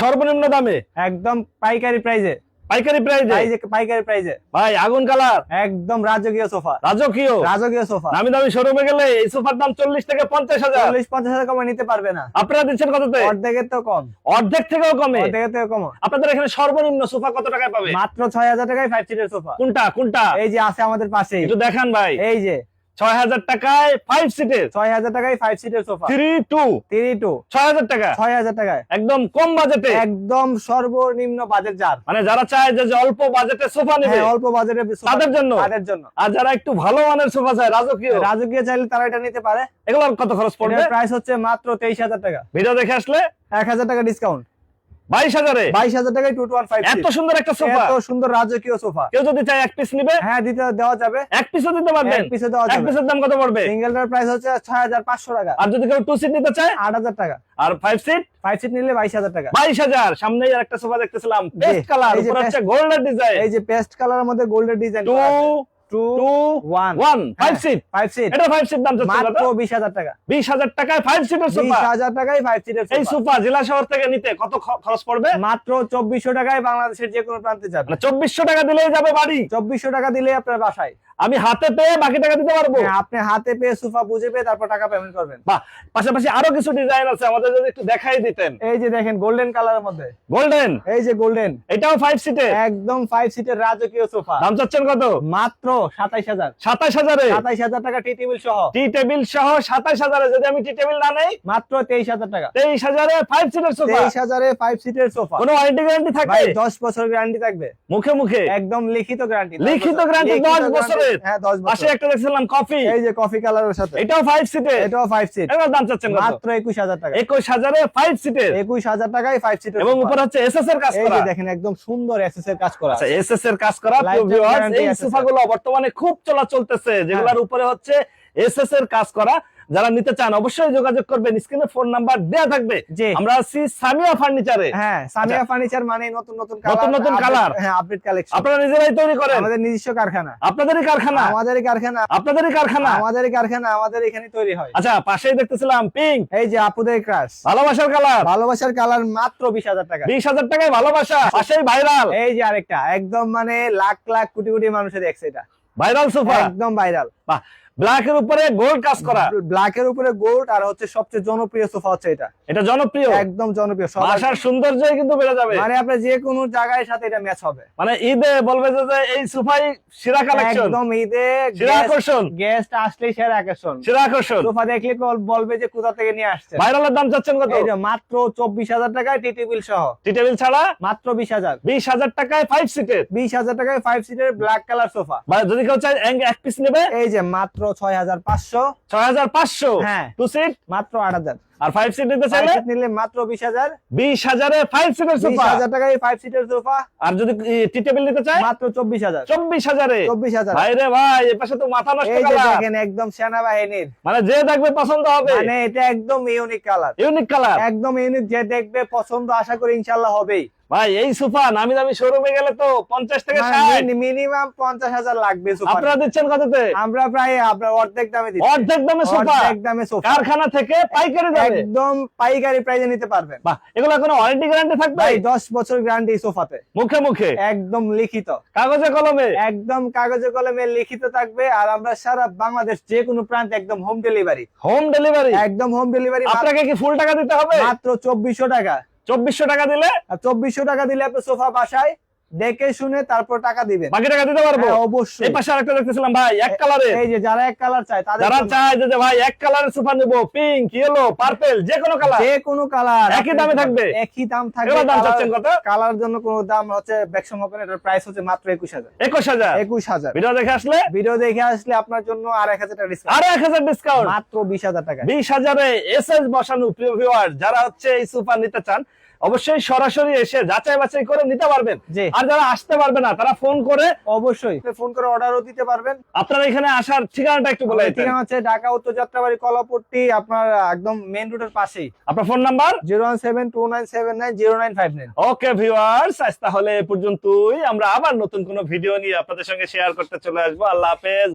সর্বনিম্ন দামে? একদম পাইকারি প্রাইজে পাইকারি প্রাইজে পাইকারি প্রাইজে ভাই আগুন কালার। একদম রাজকীয় সোফা রাজকীয়? রাজকীয় সোফা দামি দামি শোরুমে গেলে এই সোফার দাম চল্লিশ থেকে পঞ্চাশ হাজার। চল্লিশ পঞ্চাশ হাজার কমে নিতে পারবে না। আপনারা দিচ্ছেন কততে? অর্ধেকের তো কম। অর্ধেক থেকেও কমে? অর্ধেকের থেকে কম। আপনাদের এখানে সর্বনিম্ন সোফা কত টাকায় পাবে? মাত্র ছয় হাজার টাকায় ফাইভ সিটের সোফা কোনটা? কোনটা? এই যে আছে আমাদের পাশে একটু দেখান ভাই। এই যে ছয় হাজার টাকায় ফাইভ সিটের ছয় হাজার টাকায় ফাইভ সিটের sofa three two three two ছয় হাজার টাকা। ছয় হাজার টাকায়। একদম কম বাজেটে। একদম সর্বনিম্ন বাজেট যার। মানে যারা চায় যে অল্প বাজেটে সোফা নেবে হ্যাঁ অল্প বাজেটে তাদের জন্য? তাদের জন্য। আর যারা একটু ভালো মানের সোফা চায় রাজকীয়। রাজকীয় চাইলে তারা এটা নিতে পারে। এগুলোর কত খরচ পড়বে? প্রাইস হচ্ছে মাত্র তেইশ হাজার টাকা। ভিডিও দেখে আসলে এক হাজার টাকা ডিসকাউন্ট বাইশ হাজারে? বাইশ হাজার টাকায় টু ওয়ান ফাইভ এত সুন্দর একটা সোফা এত সুন্দর রাজকীয় সোফা কেউ যদি চায় এক পিস নিবে? হ্যাঁ দিতে দেওয়া যাবে। এক পিসও দিতে পারবেন? এক পিসে দেওয়া এক পিসের দাম কত পড়বে? সিঙ্গেলটার প্রাইস হচ্ছে ছয় হাজার পাঁচশো টাকা। আর যদি কেউ টু সিট নিতে চায়? আট হাজার টাকা। আর ফাইভ সিট ফাইভ সিট নিলে বাইশ হাজার টাকা। বাইশ হাজার। সামনেই আর একটা সোফা দেখতেছিলাম পেস্ট কালার উপরে হচ্ছে paste- ডিজাইন এই যে পেস্ট কালারের মধ্যে golden design two two one one five seat five seat এটা ফাইভ সিট দাম চাচ্ছে মাত্র বিশ হাজার টাকা। বিশ হাজার টাকায় ফাইভ সিটের বিশ হাজার টাকায় ফাইভ সিটের এই সোফা জেলা শহর থেকে নিতে কত খরচ পড়বে? মাত্র চব্বিশশো টাকায় বাংলাদেশের যে কোনো প্রান্তে যাবে। মানে চব্বিশশো টাকা দিলেই যাবে বাড়ি। চব্বিশশো টাকা দিলে আপনার বাসায়। আমি হাতে পেয়ে বাকি টাকা দিতে পারব। হ্যাঁ, আপনি হাতে পেয়ে সোফা বুঝে পেয়ে তারপর টাকা পেমেন্ট করবেন। বাহ পাশাপাশি আরও কিছু ডিজাইন আছে আমাদের যদি একটু দেখাই দিতেন। এই যে দেখেন গোল্ডেন কালারের মধ্যে। গোল্ডেন এই যে গোল্ডেন এটাও ফাইভ সিটে একদম ফাইভ সিটের রাজকীয় সোফা। দাম চাচ্ছেন কত? মাত্র সাতাইশ হাজার। সাতাশ হাজারে? সাতাইশ হাজার টাকা টি টেবিল সহ। টি টেবিল সহ সাতাশ হাজারে যদি আমি টি টেবিল না নেই? মাত্র তেইশ হাজার টাকা। তেইশ হাজারে ফাইভ সিটের সোফা? তেইশ হাজারে ফাইভ সিটের সোফা। কোনো ওয়ারেন্টি গ্যারান্টি থাকবে? দশ বছর গ্যারান্টি থাকবে। মুখে মুখে? একদম লিখিত গ্যারান্টি লিখিত guarantee দশ বছরের? হ্যাঁ দশ পাশে একটা দেখছিলাম কফি এই যে কফি কালারের সাথে। এটাও ফাইভ সিটে এটাও সিট এর দাম চাচ্ছেন কত? মাত্র টাকা। সিটের টাকায় ফাইভ সিটের এবং উপরে হচ্ছে এসএস এর কাজ এই করা। যে দেখেন একদম সুন্দর এসএস এর কাজ করা। আচ্ছা এসএস এর কাজ করা। এই সোফাগুলো বর্তমানে খুব চলা চলতেছে যেগুলোর উপরে হচ্ছে এস এর কাজ করা। যারা নিতে চান অবশ্যই যোগাযোগ করবেন। স্ক্রিনে ফোন নাম্বার দেয়া থাকবে। আমরা আছি সামিয়া ফার্নিচারে। হ্যাঁ সামিয়া ফার্নিচার মানে নতুন নতুন নতুন নতুন colour। হ্যাঁ আপডেট কালেকশন আপনারা নিজেরাই তৈরি করেন। আমাদের নিজস্ব কারখানা। আপনাদেরই কারখানা। আমাদেরই কারখানা। আপনাদেরই কারখানা। আমাদেরই কারখানা আমাদের এখানে তৈরি হয়। আচ্ছা পাশেই দেখতেছিলাম পিঙ্ক এই যে আপুদের ক্রাশ ভালোবাসার কালার ভালোবাসার কালার মাত্র বিশ হাজার টাকা। বিশ হাজার টাকায় ভালোবাসা। পাশেই ভাইরাল এই যে আরেকটা একদম মানে লাখ লাখ কোটি কোটি মানুষের দেখছে এটা ভাইরাল সোফা একদম ভাইরাল বাহ। ব্ল্যাক এর উপরে গোল্ড কাজ করা। ব্ল্যাক এর উপরে গোল্ড আর হচ্ছে সবচেয়ে জনপ্রিয় সোফা হচ্ছে এটা। এটা জনপ্রিয়? একদম জনপ্রিয় বাসার কিন্তু বেড়ে যাবে। মানে আপনার যে কোনো জায়গায় সাথে এটা ম্যাচ হবে। মানে ঈদে বলবে যে এই সোফাই সেরা কালেকশন একদম ঈদে সেরা আকর্ষণ। গেস্ট আসলেই সেরা আকর্ষণ। সেরা আকর্ষণ। সোফা দেখলে বলবে যে কোথা থেকে নিয়ে আসছে ভাইরালের দাম চাচ্ছেন কত? এই যে মাত্র চব্বিশ হাজার টাকায় টি টেবিল সহ। টি টেবিল ছাড়া? মাত্র বিশ হাজার। বিশ হাজার টাকায় ফাইভ সিটের বিশ হাজার টাকায় ফাইভ সিটের ব্ল্যাক কালার সোফা। বা যদি কেউ চায় এক পিস নেবে? এই যে মাত্র ছয় হাজার পাঁচশো। ছয় হাজার পাঁচশো? হ্যাঁ। টু সিট মাত্র আট হাজার। আর ফাইভ সিট নিতে চাইলে? নিলে মাত্র বিশ হাজার। বিশ হাজারে ফাইভ সিটের সোফা হাজার টাকায় ফাইভ সিটের সোফা আর যদি টি টেবিল নিতে চায়? মাত্র চব্বিশ হাজার। চব্বিশ হাজারে? চব্বিশ হাজার। ভাই রে ভাই এ তো মাথা নষ্ট এই যে দেখেন একদম সেনাবাহিনীর। মানে যে দেখবে পছন্দ হবে। মানে এটা একদম ইউনিক কালার ইউনিক কালার একদম ইউনিক যে দেখবে পছন্দ আশা করি ইনশাল্লাহ হবেই। ভাই এই সোফা নামি দামি শোরুমে গেলে তো পঞ্চাশ থেকে মানে মিনিমাম পঞ্চাশ হাজার লাগবে আপনারা দিচ্ছেন কততে? আমরা প্রায় আপনার অর্ধেক দামে দিচ্ছি। অর্ধেক দামে সোফা অর্ধেক দামে সোফা কারখানা থেকে পাইকারি দামে? একদম পাইকারি প্রাইজে নিতে পারবেন। বাহ এগুলো কোনো ওয়ারেন্টি গ্যারান্টি থাকবে? ভাই দশ বছর গ্যারান্টি সোফাতে। মুখে মুখে? একদম লিখিত। কাগজে কলমে? একদম কাগজে কলমে লিখিত থাকবে আর আমরা সারা বাংলাদেশ যে কোনো প্রান্তে একদম হোম ডেলিভারি হোম ডেলিভারি একদম হোম ডেলিভারি আপনাকে কি ফুল টাকা দিতে হবে? মাত্র চব্বিশশো টাকা। চব্বিশশো টাকা দিলে চব্বিশশো টাকা দিলে আপনি সোফা বাসায় দেখে শুনে তারপর টাকা দিবেন। বাকি টাকা দিতে পারব? হ্যাঁ, এই অবশ্যই পাশে আরেকটা দেখতেছিলাম ভাই এক কালারের। এই যে যারা এক কালার চায় তাদের যারা চায় যে ভাই এক কালারের সোফা নেব পিঙ্ক ইয়েলো পার্পেল যে কোনো কালার। যে কোনো কালার। একই দামে থাকবে? একই দাম থাকবে। দাম চাচ্ছেন কত? কালার জন্য কোনো দাম হচ্ছে ব্যাকসম হবে না এটার প্রাইস হচ্ছে মাত্র একুশ হাজার। একুশ হাজার? ভিডিও দেখে আসলে? ভিডিও দেখে আসলে আপনার জন্য আর এক হাজার টাকা ডিসকাউন্ট আরও এক হাজার ডিসকাউন্ট মাত্র বিশ হাজার টাকা। বিশ হাজারে এসএস বসানো প্রিয় ভিউয়ার যারা হচ্ছে এই সোফা নিতে চান অবশ্যই সরাসরি এসে যাচাই বাছাই করে নিতে পারবেন। আর যারা আসতে পারবে না তারা ফোন করে অবশ্যই। ফোন করে অর্ডারও দিতে পারবেন। আপনারা এখানে আসার ঠিকানাটা একটু বলে ঠিকানা হচ্ছে ঢাকা উত্তর যাত্রাবাড়ি কলাপট্টি আপনার একদম মেন রোডের পাশেই। আপনার phone number zero one seven two nine seven nine zero nine five nine okay viewers আজ তাহলে এ পর্যন্তই। আমরা আবার নতুন কোনো ভিডিও নিয়ে আপনাদের সঙ্গে শেয়ার করতে চলে আসব। আল্লাহ হাফেজ।